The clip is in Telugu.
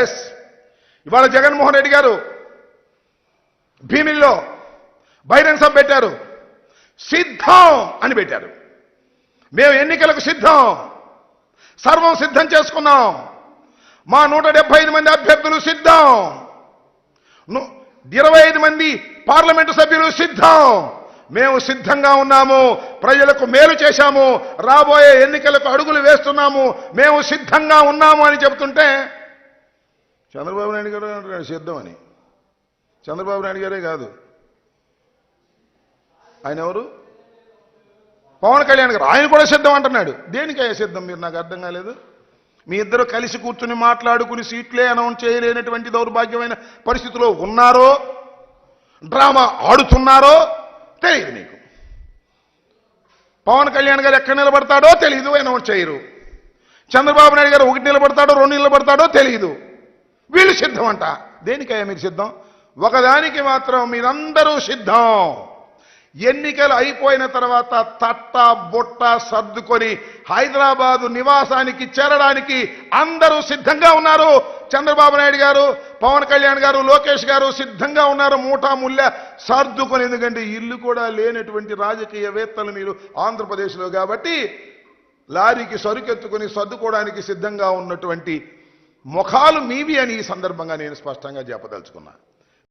ఎస్. ఇవాళ జగన్మోహన్ రెడ్డి గారు భీమిల్లో బహిరంగ సభ పెట్టారు. సిద్ధం అని పెట్టారు. మేము ఎన్నికలకు సిద్ధం. సర్వం సిద్ధం చేసుకున్నాం. మా నూట డెబ్బై ఐదు మంది అభ్యర్థులు సిద్ధం. ఇరవై ఐదు మంది పార్లమెంటు సభ్యులు సిద్ధం. మేము సిద్ధంగా ఉన్నాము. ప్రజలకు మేలు చేశాము. రాబోయే ఎన్నికలకు అడుగులు వేస్తున్నాము. మేము సిద్ధంగా ఉన్నాము అని చెబుతుంటే చంద్రబాబు నాయుడు గారు అంటున్నాడు సిద్ధం అని చంద్రబాబు నాయుడు గారే కాదు. ఆయన ఎవరు? పవన్ కళ్యాణ్ గారు. ఆయన కూడా సిద్ధం అంటున్నాడు. దేనికయ్యా సిద్ధం? మీరు నాకు అర్థం కాలేదు. మీ ఇద్దరు కలిసి కూర్చుని మాట్లాడుకుని సీట్లే అనౌన్స్ చేయలేనటువంటి దౌర్భాగ్యమైన పరిస్థితిలో ఉన్నారో డ్రామా ఆడుతున్నారో తెలియదు నీకు పవన్ కళ్యాణ్ గారు ఎక్కడ నిలబడతాడో తెలియదు అనౌన్స్ చేయరు. చంద్రబాబు నాయుడు గారు ఒకటి నిలబడతాడో రెండు నిలబడతాడో తెలియదు వీళ్ళు సిద్ధం అంట దేనికయ్యా మీరు సిద్ధం? ఒకదానికి మాత్రం మీరందరూ సిద్ధం. ఎన్నికలు అయిపోయిన తర్వాత తట్ట బుట్ట సర్దుకొని హైదరాబాదు నివాసానికి చేరడానికి అందరూ సిద్ధంగా ఉన్నారు. చంద్రబాబు నాయుడు గారు పవన్ కళ్యాణ్ గారు లోకేష్ గారు సిద్ధంగా ఉన్నారు. మూటా ముల్ల సర్దుకొని ఎందుకంటే ఇల్లు కూడా లేనటువంటి రాజకీయవేత్తలు మీరు ఆంధ్రప్రదేశ్లో కాబట్టి లారీకి సరుకెత్తుకొని సర్దుకోవడానికి సిద్ధంగా ఉన్నటువంటి ముఖాలు మీవి అని ఈ సందర్భంగా నేను స్పష్టంగా చెప్పదలుచుకున్నా